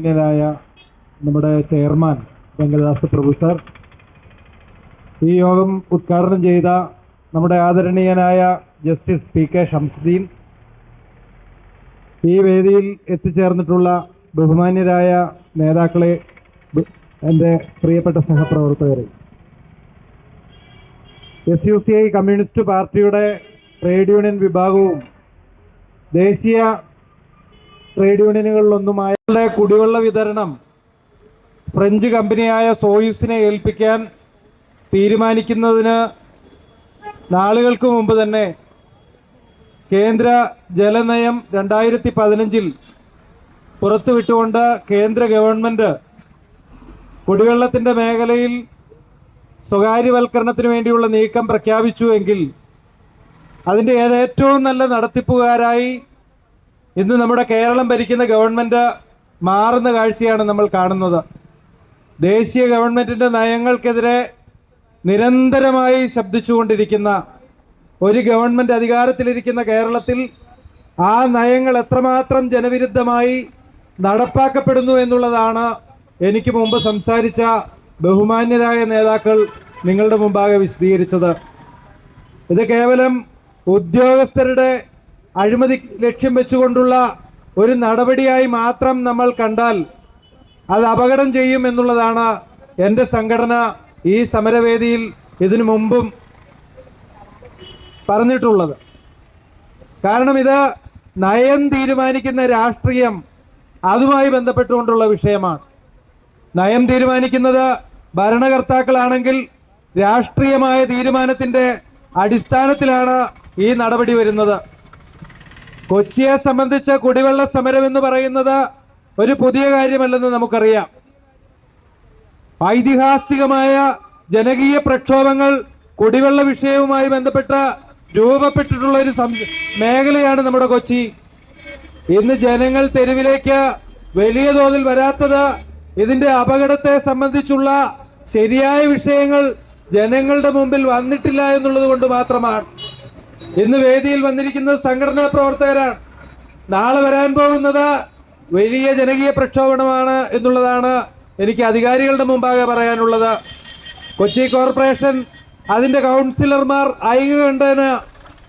ബഹുമാന്യനായ നമ്മുടെ ചെയർമാൻ വെങ്കടദാസ് പ്രഭു സർ. ഈ യോഗം ഉദ്ഘാടനം ചെയ്ത നമ്മുടെ ആദരണീയനായ ജസ്റ്റിസ് പി കെ ഷംസുദ്ദീൻ ഈ വേദിയിൽ എത്തിച്ചേർന്നിട്ടുള്ള ബഹുമാന്യരായ നേതാക്കളെ എന്റെ പ്രിയപ്പെട്ട സഹപ്രവർത്തകരെ. S U C I communist പാർട്ടിയുടെ ട്രേഡ് യൂണിയൻ വിഭാഗവും ദേശീയ ട്രേഡ് യൂണിയനുകളിലൊന്നുമായ കുടിവെള്ള വിതരണം ഫ്രഞ്ച് കമ്പനിയായ സോയുസിനെ ഏൽപ്പിക്കാൻ തീരുമാനിക്കുന്നതിന് നാളുകൾക്ക് മുമ്പ് തന്നെ കേന്ദ്ര ജലനയം രണ്ടായിരത്തി പതിനഞ്ചിൽ പുറത്തുവിട്ടുകൊണ്ട് കേന്ദ്ര ഗവൺമെന്റ് കുടിവെള്ളത്തിന്റെ മേഖലയിൽ സ്വകാര്യവൽക്കരണത്തിന് വേണ്ടിയുള്ള നീക്കം പ്രഖ്യാപിച്ചു എങ്കിൽ അതിന്റെ ഏറ്റവും നല്ല നടത്തിപ്പുകാരായി ഇന്ന് നമ്മുടെ കേരളം ഭരിക്കുന്ന ഗവൺമെന്റ് മാറുന്ന കാഴ്ചയാണ് നമ്മൾ കാണുന്നത്. ദേശീയ ഗവൺമെന്റിന്റെ നയങ്ങൾക്കെതിരെ നിരന്തരമായി ശബ്ദിച്ചുകൊണ്ടിരിക്കുന്ന ഒരു ഗവൺമെന്റ് അധികാരത്തിലിരിക്കുന്ന കേരളത്തിൽ ആ നയങ്ങൾ എത്രമാത്രം ജനവിരുദ്ധമായി നടപ്പാക്കപ്പെടുന്നു എന്നുള്ളതാണ് എനിക്ക് മുമ്പ് സംസാരിച്ച ബഹുമാന്യരായ നേതാക്കൾ നിങ്ങളുടെ മുമ്പാകെ വിശദീകരിച്ചത്. ഇത് കേവലം ഉദ്യോഗസ്ഥരുടെ അഴിമതി ലക്ഷ്യം വെച്ചുകൊണ്ടുള്ള ഒരു നടപടിയായി മാത്രം നമ്മൾ കണ്ടാൽ അത് അപകടം ചെയ്യും എന്നുള്ളതാണ് എന്റെ സംഘടന ഈ സമരവേദിയിൽ ഇതിനു മുമ്പും പറഞ്ഞിട്ടുള്ളത്. കാരണം ഇത് നയം തീരുമാനിക്കുന്ന രാഷ്ട്രീയം അതുമായി ബന്ധപ്പെട്ടുകൊണ്ടുള്ള വിഷയമാണ്. നയം തീരുമാനിക്കുന്നത് ഭരണകർത്താക്കളാണെങ്കിൽ രാഷ്ട്രീയമായ തീരുമാനത്തിന്റെ അടിസ്ഥാനത്തിലാണ് ഈ നടപടി വരുന്നത്. കൊച്ചിയെ സംബന്ധിച്ച കുടിവെള്ള സമരം എന്ന് പറയുന്നത് ഒരു പുതിയ കാര്യമല്ലെന്ന് നമുക്കറിയാം. ഐതിഹാസികമായ ജനകീയ പ്രക്ഷോഭങ്ങൾ കുടിവെള്ള വിഷയവുമായി ബന്ധപ്പെട്ട രൂപപ്പെട്ടിട്ടുള്ള ഒരു മേഖലയാണ് നമ്മുടെ കൊച്ചി. ഇന്ന് ജനങ്ങൾ തെരുവിലേക്ക് വലിയ തോതിൽ വരാത്തത് ഇതിന്റെ അപകടത്തെ സംബന്ധിച്ചുള്ള ശരിയായ വിഷയങ്ങൾ ജനങ്ങളുടെ മുമ്പിൽ വന്നിട്ടില്ല എന്നുള്ളത് കൊണ്ട് മാത്രമാണ്. ഇന്ന് വേദിയിൽ വന്നിരിക്കുന്നത് സംഘടനാ പ്രവർത്തകരാണ്. നാളെ വരാൻ പോകുന്നത് വലിയ ജനകീയ പ്രക്ഷോഭണമാണ് എന്നുള്ളതാണ് എനിക്ക് അധികാരികളുടെ മുമ്പാകെ പറയാനുള്ളത്. കൊച്ചി കോർപ്പറേഷൻ അതിന്റെ കൗൺസിലർമാർ ഐകകണ്ഠേന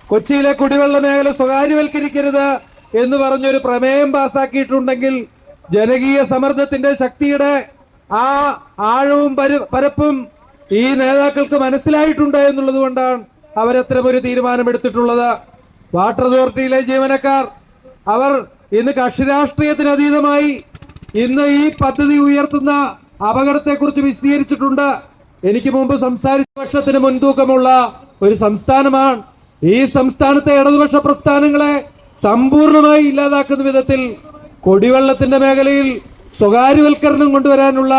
കൊച്ചിയിലെ കുടിവെള്ള മേഖല സ്വകാര്യവൽക്കരിക്കരുത് എന്ന് പറഞ്ഞൊരു പ്രമേയം പാസാക്കിയിട്ടുണ്ടെങ്കിൽ ജനകീയ സമ്മർദ്ദത്തിന്റെ ശക്തിയുടെ ആ ആഴവും പരു- പരപ്പും ഈ നേതാക്കൾക്ക് മനസ്സിലായിട്ടുണ്ട് എന്നുള്ളത് കൊണ്ടാണ് അവരത്തരം ഒരു തീരുമാനമെടുത്തിട്ടുള്ളത് വാട്ടർ അതോറിറ്റിയിലെ ജീവനക്കാർ അവർ ഇന്ന് കക്ഷി രാഷ്ട്രീയത്തിന് അതീതമായി ഇന്ന് ഈ പദ്ധതി ഉയർത്തുന്ന അപകടത്തെക്കുറിച്ച് വിശദീകരിച്ചിട്ടുണ്ട്. എനിക്ക് മുമ്പ് സംസാരിച്ച പക്ഷത്തിന് മുൻതൂക്കമുള്ള ഒരു സംസ്ഥാനമാണ്. ഈ സംസ്ഥാനത്തെ ഇടതുപക്ഷ പ്രസ്ഥാനങ്ങളെ സമ്പൂർണമായി ഇല്ലാതാക്കുന്ന വിധത്തിൽ കുടിവെള്ളത്തിന്റെ മേഖലയിൽ സ്വകാര്യവൽക്കരണം കൊണ്ടുവരാനുള്ള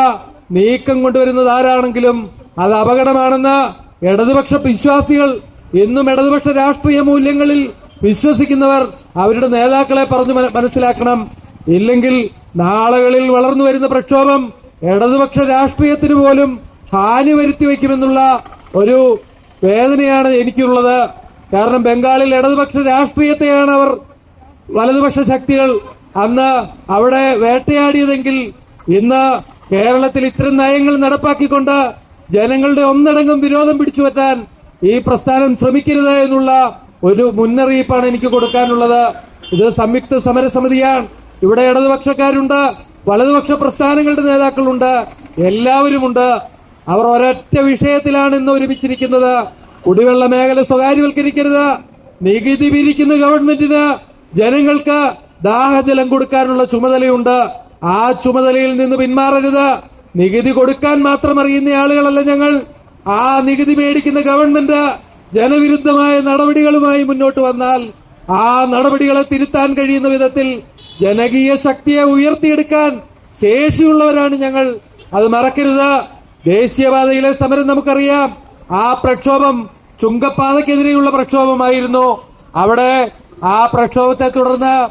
നീക്കം കൊണ്ടുവരുന്നത് ആരാണെങ്കിലും അത് അപകടമാണെന്ന് ഇടതുപക്ഷ വിശ്വാസികൾ എന്നും ഇടതുപക്ഷ രാഷ്ട്രീയ മൂല്യങ്ങളിൽ വിശ്വസിക്കുന്നവർ അവരുടെ നേതാക്കളെ പറഞ്ഞു മനസ്സിലാക്കണം. ഇല്ലെങ്കിൽ നാളുകളിൽ വളർന്നു വരുന്ന പ്രക്ഷോഭം ഇടതുപക്ഷ രാഷ്ട്രീയത്തിന് പോലും ഹാനി വരുത്തി വയ്ക്കുമെന്നുള്ള ഒരു വേദനയാണ് എനിക്കുള്ളത്. കാരണം ബംഗാളിൽ ഇടതുപക്ഷ രാഷ്ട്രീയത്തെയാണ് അവർ വലതുപക്ഷ ശക്തികൾ അന്ന് അവിടെ വേട്ടയാടിയതെങ്കിൽ ഇന്ന് കേരളത്തിൽ ഇത്തരം നയങ്ങൾ നടപ്പാക്കിക്കൊണ്ട് ജനങ്ങളുടെ ഒന്നടങ്കം വിരോധം പിടിച്ചു പറ്റാൻ ഈ പ്രസ്ഥാനം ശ്രമിക്കരുത് എന്നുള്ള ഒരു മുന്നറിയിപ്പാണ് എനിക്ക് കൊടുക്കാനുള്ളത്. ഇത് സംയുക്ത സമരസമിതിയാണ്. ഇവിടെ ഇടതുപക്ഷക്കാരുണ്ട് വലതുപക്ഷ പ്രസ്ഥാനങ്ങളുടെ നേതാക്കളുണ്ട് എല്ലാവരുമുണ്ട്. അവർ ഒരൊറ്റ വിഷയത്തിലാണ് ഇന്ന് ഒരുമിച്ചിരിക്കുന്നത്. കുടിവെള്ള മേഖല സ്വകാര്യവൽക്കരിക്കരുത്. നികുതി പിരിക്കുന്ന ഗവൺമെന്റിന് ജനങ്ങൾക്ക് ദാഹജലം കൊടുക്കാനുള്ള ചുമതലയുണ്ട്. ആ ചുമതലയിൽ നിന്ന് പിന്മാറരുത്. നികുതി കൊടുക്കാൻ മാത്രം അറിയുന്ന ആളുകളല്ല ഞങ്ങൾ. ആ നികുതി മേടിക്കുന്ന ഗവൺമെന്റ് ജനവിരുദ്ധമായ നടപടികളുമായി മുന്നോട്ട് വന്നാൽ ആ നടപടികളെ തിരുത്താൻ കഴിയുന്ന വിധത്തിൽ ജനകീയ ശക്തിയെ ഉയർത്തിയെടുക്കാൻ ശേഷിയുള്ളവരാണ് ഞങ്ങൾ. അത് മറക്കരുത്. ദേശീയപാതയിലെ സമരം നമുക്കറിയാം. ആ പ്രക്ഷോഭം ചുങ്കപ്പാതക്കെതിരെയുള്ള പ്രക്ഷോഭമായിരുന്നു. അവിടെ ആ പ്രക്ഷോഭത്തെ തുടർന്ന്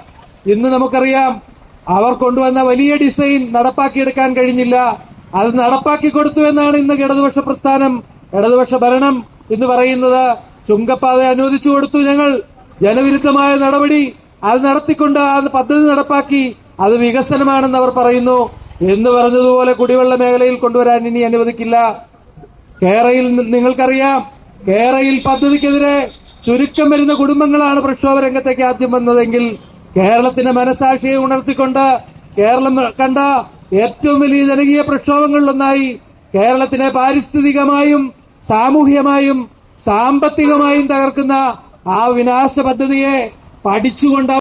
ഇന്ന് നമുക്കറിയാം അവർ കൊണ്ടുവന്ന വലിയ ഡിസൈൻ നടപ്പാക്കിയെടുക്കാൻ കഴിഞ്ഞില്ല. അത് നടപ്പാക്കി കൊടുത്തു എന്നാണ് ഇന്ന് ഇടതുപക്ഷ പ്രസ്ഥാനം ഇടതുപക്ഷ ഭരണം എന്ന് പറയുന്നത്. ചുങ്കപ്പാത അനുവദിച്ചു കൊടുത്തു ഞങ്ങൾ. ജനവിരുദ്ധമായ നടപടി അത് നടത്തിക്കൊണ്ട് ആ പദ്ധതി നടപ്പാക്കി അത് വികസനമാണെന്ന് അവർ പറയുന്നു. എന്ന് പറഞ്ഞതുപോലെ കുടിവെള്ള മേഖലയിൽ കൊണ്ടുവരാൻ ഇനി അനുവദിക്കില്ല. കേരയിൽ നിങ്ങൾക്കറിയാം കേരയിൽ പദ്ധതിക്കെതിരെ ചുരുക്കം വരുന്ന കുടുംബങ്ങളാണ് പ്രക്ഷോഭ രംഗത്തേക്ക് ആദ്യം വന്നതെങ്കിൽ കേരളത്തിന്റെ മനസാക്ഷിയെ ഉണർത്തിക്കൊണ്ട് കേരളം കണ്ട ഏറ്റവും വലിയ ജനകീയ പ്രക്ഷോഭങ്ങളിലൊന്നായി കേരളത്തിനെ പാരിസ്ഥിതികമായും സാമൂഹ്യമായും സാമ്പത്തികമായും തകർക്കുന്ന ആ വിനാശ പദ്ധതിയെ പഠിച്ചുകൊണ്ട്